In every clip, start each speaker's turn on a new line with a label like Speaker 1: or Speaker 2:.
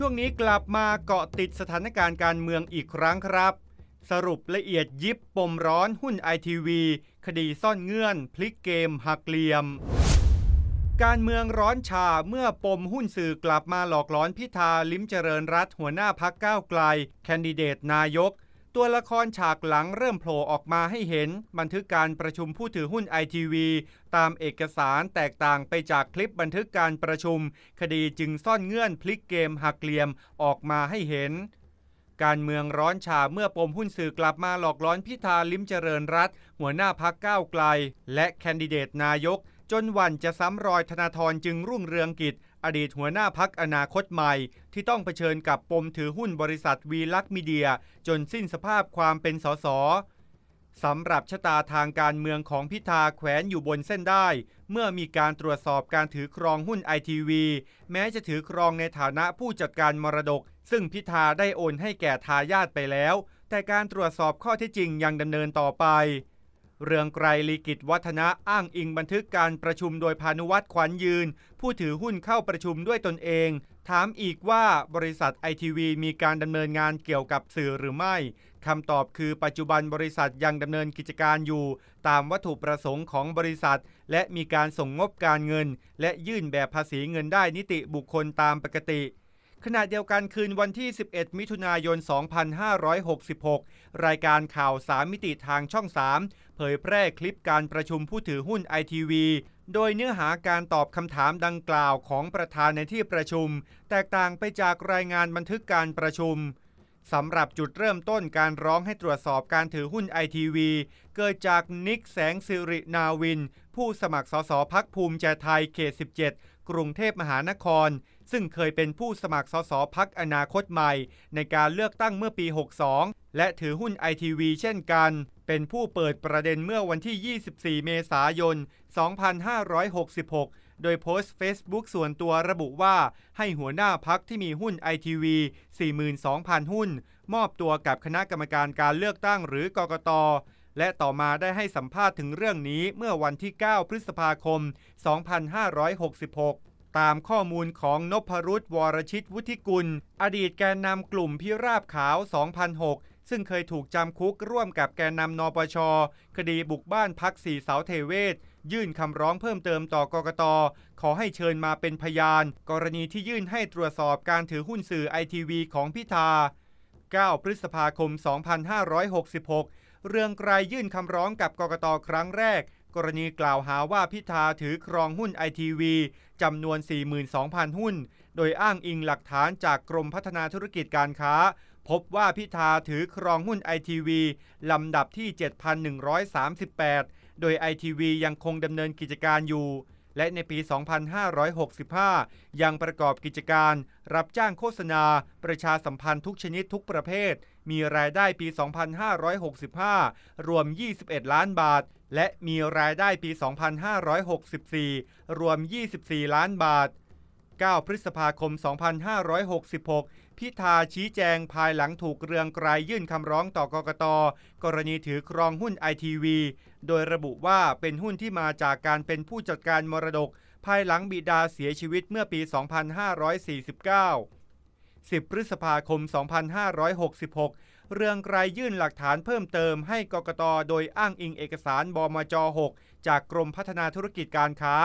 Speaker 1: ช่วงนี้กลับมาเกาะติดสถานการณ์การเมืองอีกครั้งครับ สรุปละเอียดยิบปมร้อนหุ้นไอทีวีคดีซ่อนเงื่อน พลิกเกมหักเหลี่ยม การเมืองร้อนชาเมื่อปมหุ้นสื่อกลับมาหลอกล้อนพิธาลิ้มเจริญรัฐหัวหน้าพักก้าวไกล แคนดิเดตนายก ตัวละครฉากหลังเริ่มโผล่ออกมาให้เห็น บันทึกการประชุมผู้ถือหุ้นไอทีวีตามเอกสารแตกต่างไปจากคลิปบันทึกการประชุม คดีจึงซ่อนเงื่อนพลิกเกมหักเหลี่ยมออกมาให้เห็น การเมืองร้อนชาเมื่อปมหุ้นสื่อกลับมาหลอกล้อนพิธาลิ้มเจริญรัฐหัวหน้าพักก้าวไกล และแคนดิเดตนายกจนวันจะซ้ำรอยธนาธรจึงรุ่งเรืองกิจ อดีตหัวหน้าพักอนาคตใหม่ ที่ต้องเผชิญกับปมถือหุ้นบริษัทวีลักษ์มีเดีย จนสิ้นสภาพความเป็นสสสำหรับชะตาทางการเมืองของพิธาแขวนอยู่บนเส้นได้ เมื่อมีการตรวจสอบการถือครองหุ้นไอทีวีแม้จะถือครองในฐานะผู้จัดการมรดก ซึ่งพิธาได้โอนให้แก่ทายาทไปแล้ว แต่การตรวจสอบข้อเท็จจริงยังดำเนินต่อไป เรืองไกรลีกิจวัฒนะอ้างอิงบันทึกการประชุมโดยพานุวัตรขวัญยืน ผู้ถือหุ้นเข้าประชุมด้วยตนเอง ถามอีกว่าบริษัทไอทีวีมีการดำเนินงานเกี่ยวกับสื่อหรือไม่คำตอบคือปัจจุบันบริษัทยังดำเนินกิจการอยู่ ตามวัตถุประสงค์ของบริษัท และมีการส่งงบการเงิน และยื่นแบบภาษีเงินได้นิติบุคคลตามปกติ ขณะเดียวกันคืนวันที่ 11 มิถุนายน 2566 รายการข่าวสามมิติทางช่อง 3 เผยแพร่คลิปการประชุมผู้ถือหุ้นไอทีวีโดยเนื้อหาการตอบคำถามดังกล่าวของประธานในที่ประชุม แตกต่างไปจากรายงานบันทึกการประชุมสำหรับจุดเริ่มต้นการร้องให้ตรวจสอบการถือหุ้นไอทีวีเกิดจากนิกแสงสิรินาวิน ผู้สมัครสสพักภูมิใจไทยเขต 17 กรุงเทพมหานคร ซึ่งเคยเป็นผู้สมัครสสพักอนาคตใหม่ ในการเลือกตั้งเมื่อปี 62 และถือหุ้นไอทีวีเช่นกัน เป็นผู้เปิดประเด็นเมื่อวันที่ 24 เมษายน 2566โดยโพสต์ Facebook ส่วนตัวระบุว่า ให้หัวหน้าพักที่มีหุ้นไอทีวี42,000 หุ้น มอบตัวกับคณะกรรมการการเลือกตั้งหรือกกต และต่อมาได้ให้สัมภาษณ์ถึงเรื่องนี้เมื่อวันที่ 9 พฤษภาคม 2566 ตามข้อมูลของนพรุษวรชิตวุฒิกุล อดีตแกนนำกลุ่มพิราบขาว 2006 ซึ่งเคยถูกจำคุกร่วมกับแกนนำนปช คดีบุกบ้านพักสีเสาเทเวศ ยื่นคำร้องเพิ่มเติมต่อกกต ขอให้เชิญมาเป็นพยาน กรณีที่ยื่นให้ตรวจสอบการถือหุ้นสื่อไอทีวีของพิธา 9 พฤษภาคม 2566 เรื่องไกรยื่นคำร้องกับกกตครั้งแรก กรณีกล่าวหาว่าพิธาถือครองหุ้นไอทีวีจำนวน 42,000 หุ้น โดยอ้างอิงหลักฐานจากกรมพัฒนาธุรกิจการค้า พบว่าพิธาถือครองหุ้นไอทีวีลำดับที่ 7,138 โดยไอทีวียังคงดำเนินกิจการอยู่ และในปี 2565 ยังประกอบกิจการ รับจ้างโฆษณา ประชาสัมพันธ์ทุกชนิดทุกประเภท มีรายได้ปี 2565 รวม 21 ล้านบาท และมีรายได้ปี 2564 รวม 24 ล้านบาท 9 พฤษภาคม 2566 พิธาชี้แจงภายหลังถูกเรืองไกรยื่นคำร้องต่อกกต กรณีถือครองหุ้นไอทีวีโดยระบุว่าเป็นหุ้นที่มาจากการเป็นผู้จัดการมรดก ภายหลังบิดาเสียชีวิตเมื่อปี 2549 10 พฤษภาคม 2566 เรื่องไกรยื่นหลักฐานเพิ่มเติมให้กกตโดยอ้างอิงเอกสารบมจ 6 จากกรมพัฒนาธุรกิจการค้า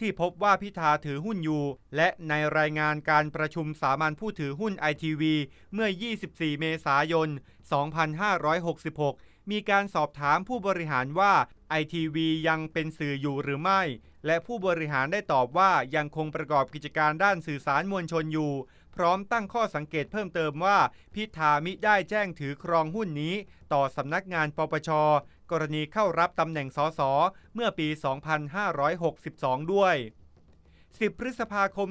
Speaker 1: ที่พบว่าพิธาถือหุ้นอยู่ และในรายงานการประชุมสามัญผู้ถือหุ้นไอทีวีเมื่อ 24 เมษายน 2566 มีการสอบถามผู้บริหารว่าไอทีวียังเป็นสื่ออยู่หรือไม่ และผู้บริหารได้ตอบว่ายังคงประกอบกิจการด้านสื่อสารมวลชนอยู่ พร้อมตั้งข้อสังเกตเพิ่มเติมว่า พิธามิได้แจ้งถือครองหุ้นนี้ ต่อสำนักงานปปช กรณีเข้ารับตำแหน่งสสเมื่อปี 2562 ด้วย 10 พฤษภาคม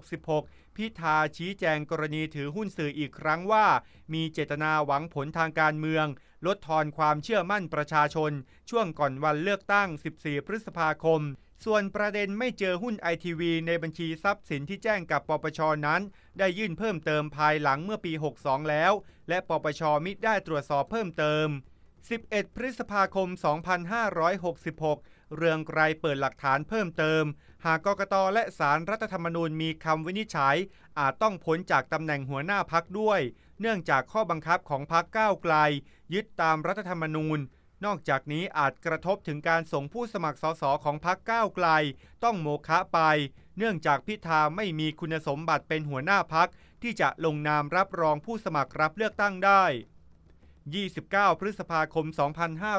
Speaker 1: 2566 พิธาชี้แจงกรณีถือหุ้นสื่ออีกครั้งว่า มีเจตนาหวังผลทางการเมือง ลดทอนความเชื่อมั่นประชาชน ช่วงก่อนวันเลือกตั้ง 14 พฤษภาคมส่วนประเด็นไม่เจอหุ้นไอทีวีในบัญชีทรัพย์สินที่แจ้งกับปปชนั้น ได้ยื่นเพิ่มเติมภายหลังเมื่อปี 62 แล้ว และปปชมิได้ตรวจสอบเพิ่มเติม 11 พฤษภาคม 2566 เรืองไกรเปิดหลักฐานเพิ่มเติม หากกกตและสารรัฐธรรมนูญมีคำวินิจฉัย อาจต้องพ้นจากตำแหน่งหัวหน้าพักด้วย เนื่องจากข้อบังคับของพักก้าวไกล ยึดตามรัฐธรรมนูญ นอกจากนี้อาจกระทบถึงการส่งผู้สมัครสสของพักก้าวไกล ต้องโมฆะไป เนื่องจากพิธาไม่มีคุณสมบัติเป็นหัวหน้าพักที่จะลงนามรับรองผู้สมัครรับเลือกตั้งได้ 29 พฤษภาคม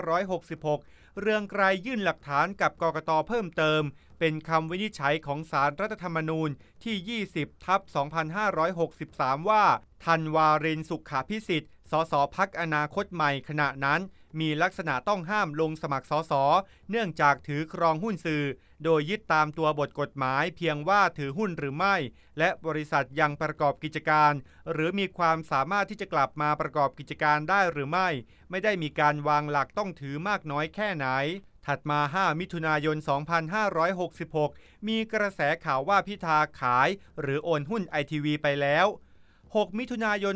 Speaker 1: 2566 เรื่องไกรยื่นหลักฐานกับกกตเพิ่มเติม เป็นคำวินิจฉัยของสารรัฐธรรมนูญที่ 20 ทับ 2563 ว่า ทันวารินสุขาพิสิทธิ์ สสพักอนาคตใหม่ขณะนั้น มีลักษณะต้องห้ามลงสมัครสสเนื่องจากถือครองหุ้นสื่อ โดยยึดตามตัวบทกฎหมายเพียงว่าถือหุ้นหรือไม่ และบริษัทยังประกอบกิจการ หรือมีความสามารถที่จะกลับมาประกอบกิจการได้หรือไม่ ไม่ได้มีการวางหลักต้องถือมากน้อยแค่ไหนถัดมา 5 มิถุนายน 2566 มีกระแสข่าวว่าพิธาขาย หรือโอนหุ้นไอทีวีไปแล้ว 6 มิถุนายน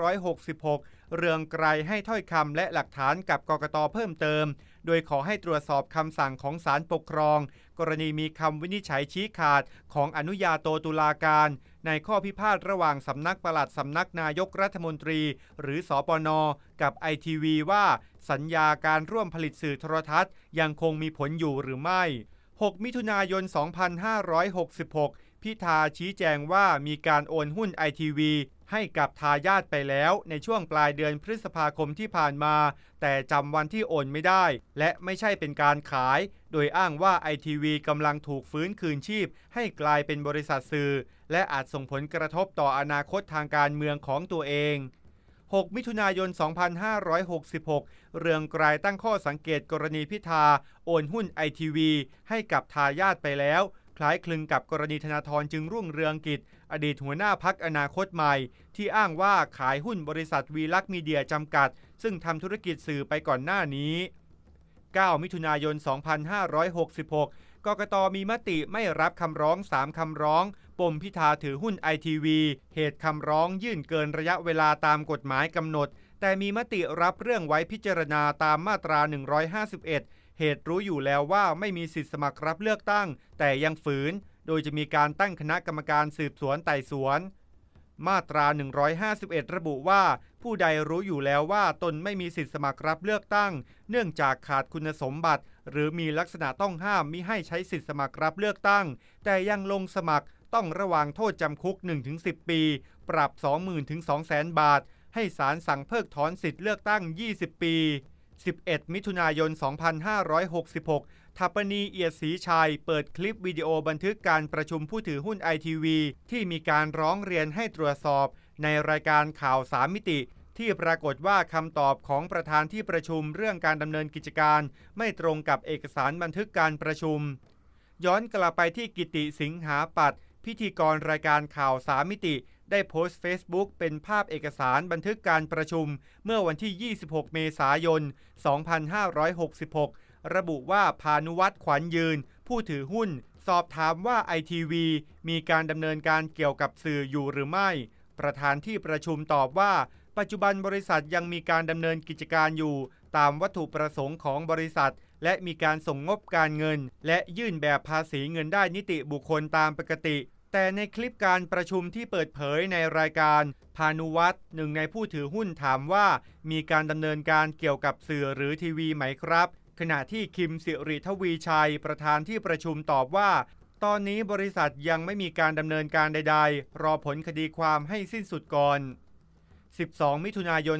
Speaker 1: 2566 เรืองไกรให้ถ้อยคำและหลักฐานกับกกตเพิ่มเติม โดยขอให้ตรวจสอบคำสั่งของศาลปกครอง กรณีมีคำวินิจฉัยชี้ขาดของอนุญาโตตุลาการ ในข้อพิพาทระหว่างสำนักปลัดสำนักนายกรัฐมนตรี หรือสอปนกับไอทีวีว่า สัญญาการร่วมผลิตสื่อโทรทัศน์ ยังคงมีผลอยู่หรือไม่ 6 มิถุนายน 2566 พิธาชี้แจงว่ามีการโอนหุ้นไอทีวีให้กับทายาทไปแล้วในช่วงปลายเดือนพฤษภาคมที่ผ่านมา แต่จำวันที่โอนไม่ได้ และไม่ใช่เป็นการขาย โดยอ้างว่าไอทีวีกำลังถูกฟื้นคืนชีพ ให้กลายเป็นบริษัทสื่อ และอาจส่งผลกระทบต่ออนาคตทางการเมืองของตัวเอง 6 มิถุนายน 2566 เรืองไกรตั้งข้อสังเกตกรณีพิธา โอนหุ้นไอทีวีให้กับทายาทไปแล้ว คล้ายคลึงกับกรณีธนาธรจึงรุ่งเรืองกิจ อดีตหัวหน้าพักอนาคตใหม่ ที่อ้างว่าขายหุ้นบริษัทวีลักษ์มีเดียจำกัด ซึ่งทำธุรกิจสื่อไปก่อนหน้านี้ 9 มิถุนายน 2566 กกตมีมติไม่รับคำร้อง 3 คำร้อง ปมพิธาถือหุ้นไอทีวีเหตุคำร้องยื่นเกินระยะเวลาตามกฎหมายกำหนด แต่มีมติรับเรื่องไว้พิจารณาตามมาตรา 151 เหตุรู้อยู่แล้วว่าไม่มีสิทธิสมัครรับเลือกตั้ง แต่ยังฝืน โดยจะมีการตั้งคณะกรรมการสืบสวนไต่สวน มาตรา 151 ระบุว่า ผู้ใดรู้อยู่แล้วว่าตนไม่มีสิทธิสมัครรับเลือกตั้ง เนื่องจากขาดคุณสมบัติ หรือมีลักษณะต้องห้ามมิให้ใช้สิทธิสมัครรับเลือกตั้ง แต่ยังลงสมัครต้องระวังโทษจำคุก 1-10 ปี ปรับ 20,000-200,000 บาท ให้ศาลสั่งเพิกถอนสิทธิเลือกตั้ง 20 ปี 11 มิถุนายน 2566ทัปนีเอียดศรีชัย เปิดคลิปวิดีโอบันทึกการประชุมผู้ถือหุ้นไอทีวีที่มีการร้องเรียนให้ตรวจสอบ ในรายการข่าวสามมิติ ที่ปรากฏว่าคำตอบของประธานที่ประชุมเรื่องการดำเนินกิจการ ไม่ตรงกับเอกสารบันทึกการประชุม ย้อนกลับไปที่กิติสิงหาปัตพิธีกรรายการข่าวสามมิติ ได้โพสต์ Facebook เป็นภาพเอกสารบันทึกการประชุม เมื่อวันที่ 26 เมษายน 2566 ระบุว่าพานุวัตรขวัญยืน ผู้ถือหุ้น สอบถามว่าไอทีวีมีการดำเนินการเกี่ยวกับสื่ออยู่หรือไม่ ประธานที่ประชุมตอบว่า ปัจจุบันบริษัทยังมีการดำเนินกิจการอยู่ ตามวัตถุประสงค์ของบริษัทและมีการส่งงบการเงิน และยื่นแบบภาษีเงินได้นิติบุคคลตามปกติ แต่ในคลิปการประชุมที่เปิดเผยในรายการพานุวัตรหนึ่งในผู้ถือหุ้นถามว่า มีการดำเนินการเกี่ยวกับสื่อหรือทีวีไหมครับ ขณะที่คิมสิริทวีชัยประธานที่ประชุมตอบว่า ตอนนี้บริษัทยังไม่มีการดำเนินการใด ๆ รอผลคดีความให้สิ้นสุดก่อน 12 มิถุนายน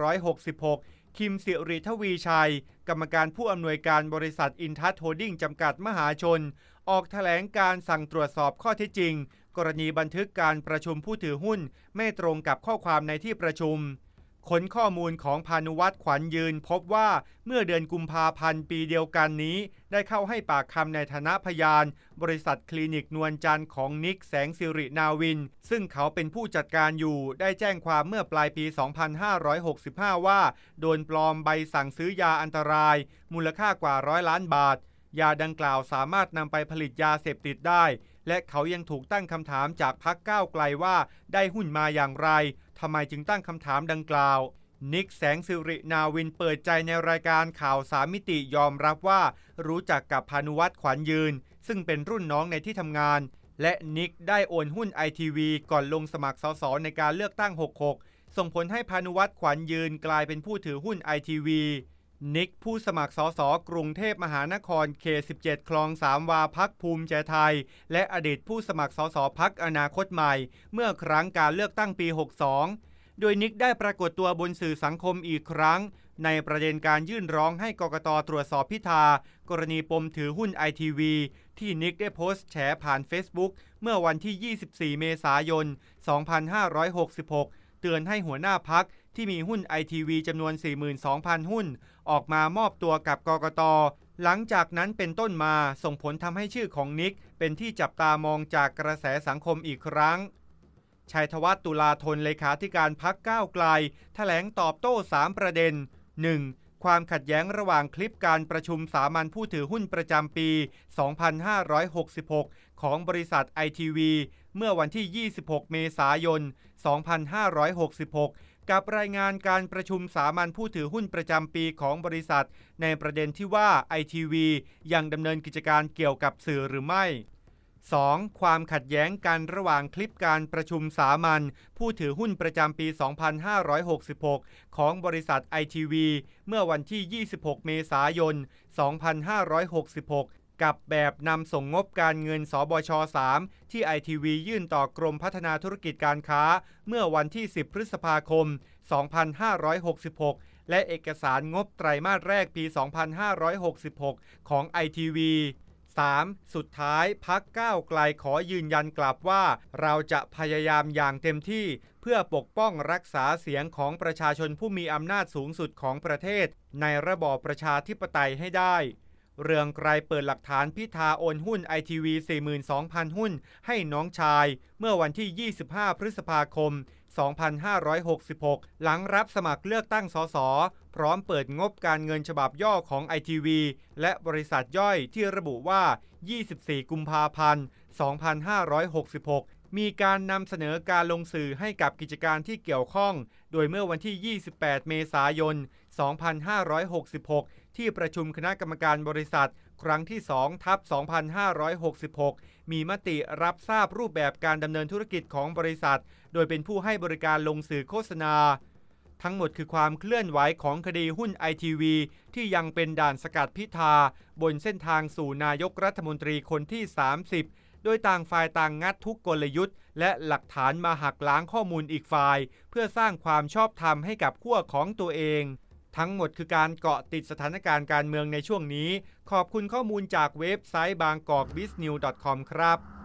Speaker 1: 2566 คิมสิริทวีชัย กรรมการผู้อำนวยการบริษัทอินทัศโฮดิ้งจำกัดมหาชน ออกแถลงการสั่งตรวจสอบข้อเท็จจริง กรณีบันทึกการประชุมผู้ถือหุ้น ไม่ตรงกับข้อความในที่ประชุมขนข้อมูลของพานุวัตรขวัญยืน พบว่าเมื่อเดือนกุมภาพันธ์ปีเดียวกันนี้ ได้เข้าให้ปากคำในฐานะพยาน บริษัทคลินิกนวลจันทร์ของนิกแสงสิรินาวิน ซึ่งเขาเป็นผู้จัดการอยู่ได้แจ้งความเมื่อปลายปี 2565 ว่า โดนปลอมใบสั่งซื้อยาอันตราย มูลค่ากว่าร้อยล้านบาท ยาดังกล่าวสามารถนำไปผลิตยาเสพติดได้ และเขายังถูกตั้งคำถามจากพักก้าวไกลว่าได้หุ้นมาอย่างไรทำไมจึงตั้งคำถามดังกล่าว นิกแสงสิรินาวินเปิดใจในรายการข่าวสามมิติยอมรับว่า รู้จักกับพานุวัตรขวัญยืน ซึ่งเป็นรุ่นน้องในที่ทำงาน และนิกได้โอนหุ้นไอทีวีก่อนลงสมัครสสในการเลือกตั้ง 66 ส่งผลให้พานุวัตรขวัญยืนกลายเป็นผู้ถือหุ้นไอทีวี นิกผู้สมัครสสกรุงเทพมหานครเขต17 คลองสามวาพักภูมิใจไทย และอดีตผู้สมัครสสพักอนาคตใหม่ เมื่อครั้งการเลือกตั้งปี 62 โดยนิกได้ปรากฏตัวบนสื่อสังคมอีกครั้ง ในประเด็นการยื่นร้องให้กกตตรวจสอบพิธา กรณีปมถือหุ้นไอทีวีที่นิกได้โพสต์แฉผ่าน Facebook เมื่อวันที่ 24 เมษายน 2566 เตือนให้หัวหน้าพัก ที่มีหุ้นไอทีวีจำนวน 42,000 หุ้น ออกมามอบตัวกับกกต หลังจากนั้นเป็นต้นมาส่งผลทำให้ชื่อของนิก เป็นที่จับตามองจากกระแสสังคมอีกครั้งชัยธวัฒน์ตุลาธนเลขาธิการพักก้าวไกลแถลงตอบโต้ 3 ประเด็น 1. ความขัดแย้งระหว่างคลิปการประชุมสามัญผู้ถือหุ้นประจำปี 2566 ของบริษัทไอทีวีเมื่อวันที่ 26 เมษายน 2566 กับรายงานการประชุมสามัญผู้ถือหุ้นประจำปีของบริษัท ในประเด็นที่ว่าไอทีวียังดำเนินกิจการเกี่ยวกับสื่อหรือไม่ 2. ความขัดแย้งกันระหว่างคลิปการประชุมสามัญผู้ถือหุ้นประจำปี 2566 ของบริษัทไอทีวีเมื่อวันที่ 26 เมษายน 2566 กับแบบนำส่งงบการเงินสบช 3 ที่ไอทีวียื่นต่อกรมพัฒนาธุรกิจการค้า เมื่อวันที่ 10 พฤษภาคม 2566 และเอกสารงบไตรมาสแรกปี 2566 ของไอทีวี 3. สุดท้ายพักก้าวไกลขอยืนยันกลับว่า เราจะพยายามอย่างเต็มที่ เพื่อปกป้องรักษาเสียงของประชาชนผู้มีอำนาจสูงสุดของประเทศ ในระบอบประชาธิปไตยให้ได้ เรืองไกรเปิดหลักฐานพิธาโอนหุ้นไอทีวี42,000 หุ้นให้น้องชาย เมื่อวันที่ 25 พฤษภาคม 2566 หลังรับสมัครเลือกตั้งสส พร้อมเปิดงบการเงินฉบับย่อของไอทีวีและบริษัทย่อยที่ระบุว่า 24 กุมภาพันธ์ 2566มีการนำเสนอการลงสื่อให้กับกิจการที่เกี่ยวข้อง โดยเมื่อวันที่ 28 เมษายน 2566 ที่ประชุมคณะกรรมการบริษัท ครั้งที่2ทับ2566 มีมติรับทราบรูปแบบการดำเนินธุรกิจของบริษัท โดยเป็นผู้ให้บริการลงสื่อโฆษณา ทั้งหมดคือความเคลื่อนไหวของคดีหุ้นไอทีวีที่ยังเป็นด่านสกัดพิธา บนเส้นทางสู่นายกรัฐมนตรีคนที่ 30โดยต่างฝ่ายต่างงัดทุกกลยุทธ์ และหลักฐานมาหักล้างข้อมูลอีกฝ่าย เพื่อสร้างความชอบธรรมให้กับขั้วของตัวเอง ทั้งหมดคือการเกาะติดสถานการณ์การเมืองในช่วงนี้ ขอบคุณข้อมูลจากเว็บไซต์บางกอกบิสนิว .com ครับ